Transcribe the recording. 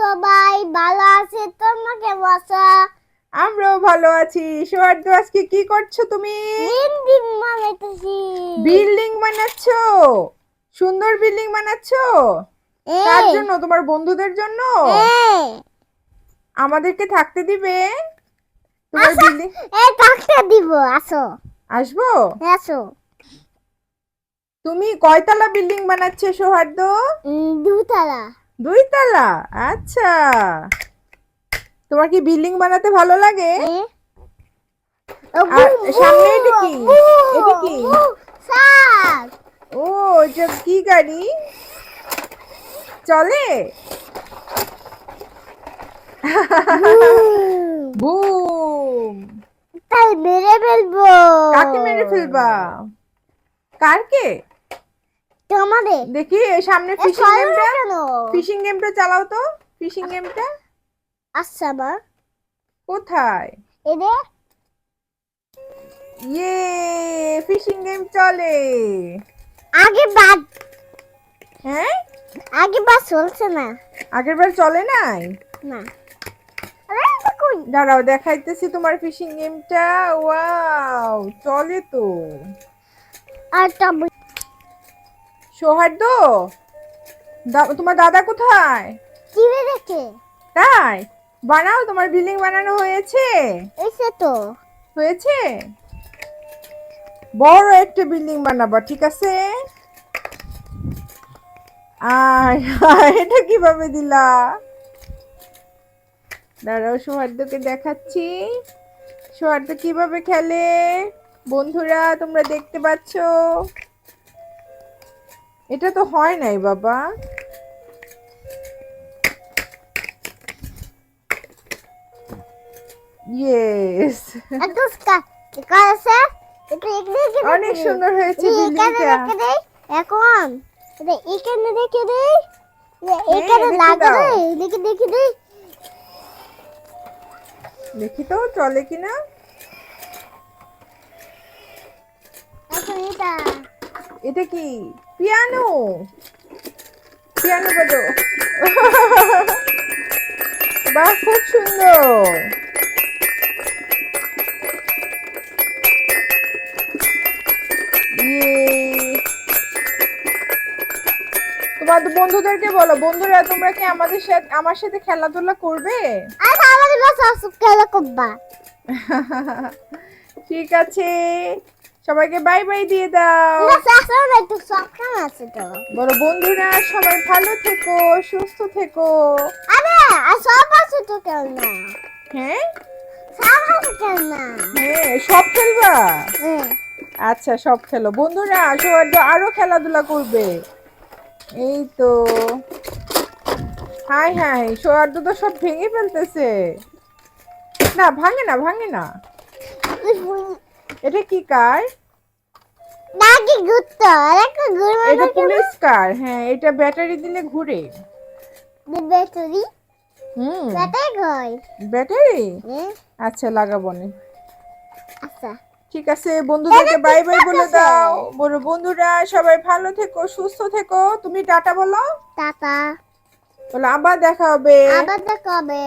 সবাই ভালো আছে? তোমাকে বসা আমরাও ভালো আছি। সৌহার্দ্য আজকে কি করছ তুমি? দিন মানাইতেছি বিল্ডিং বানাচ্ছো? সুন্দর বিল্ডিং বানাচ্ছো? কার জন্য? তোমার বন্ধুদের জন্য? আমাদেরকে থাকতে দিবে? তোমার। বিল্ডিং এ টাকা দিব। আসো। আসব? আসো। তুমি কয়তলা বিল্ডিং বানাচ্ছো সৌহার্দ্য উম, দুতলা। দুই তালা আচ্ছা। তোমার কি বিল্ডিং বানাতে ভালো লাগে? আর সামনে এটা কি? এটা কি? ও এটা কি গাড়ি? চলে। বুম। তাই মেরে ফেলব। কাকে মেরে ফেলবা? কারকে? তোমারে দেখি এই সামনে ফিশিং গেমটা ফিশিং গেমটা চালাও তো। ফিশিং গেমটা আচ্ছা মা কোথায়? এদে ইয়ে ফিশিং গেম চলে। আগে বাদ হ্যাঁ? আগে বাদ চলছে না। আগের বার চলে নাই? না। দাঁড়াও দেখাইতেছি তোমার ফিশিং গেমটা ওয়াও চলে তো। আর সৌহার্দ্য? তোমার দাদা কোথায়? দেখে তাই? বানাও তোমার বিল্ডিং বানানো হয়েছে। এসে তো। হয়েছে? বড় একটা বিল্ডিং বানাবা ঠিক আছে? আর এটা কীভাবে দিলা? দাঁড়াও সৌহার্দ্যকে দেখাচ্ছি। সৌহার্দ্য কীভাবে খেলে? বন্ধুরা তোমরা দেখতে পাচ্ছ। এটা তো হয় নাই বাবা। ইয়েস অনেক সুন্দর হয়েছে এখানে দেই হ্যাঁ, এখানে দেখে দেখে দেই দেখি তো চলে কিনা? এটা কি? Piano piano বাজো। বাহ খুব সুন্দর। তোমার বন্ধুদেরকে বলো বন্ধুরা তোমরা কি আমাদের সাথে আমার সাথে খেলাধুলা করবে? আর আমাদের বাসা সুকে করবা। ঠিক আছে। সবাইকে বাই বাই দিয়ে দাও। আছে তো। বড় বন্ধুরা সবাই ভালো থেকো সুস্থ থেকো। আরে আর সব আছে তো কেউ না। হ্যাঁ? সব আছে কেউ না। হ্যাঁ সব খেলবা? হ্যাঁ। আচ্ছা সব খেলো। বন্ধুরা সৌহার্দ্য আরও খেলাধুলা করবে। এই তো। হাই হাই সৌহার্দ্য তো সব ভেঙে ফেলতেছে। না ভাঙে না ভাঙে না। এটা কি কার? নাকি ঘুরতো আর একটা ঘুরবে এটা পুলিশ কার? হ্যাঁ এটা ব্যাটারি দিলে ঘুরে। ব্যাটারি? হুম। ব্যাটারি কই? ব্যাটারি? আচ্ছা লাগাবো না। আচ্ছা। ঠিক আছে বন্ধুদেরকে বাই বাই বলে দাও। বলো বন্ধুরা সবাই ভালো থেকো সুস্থ থেকো। তুমি টাটা বলো। টাটা। বলো আবার দেখা হবে। আবার দেখা হবে।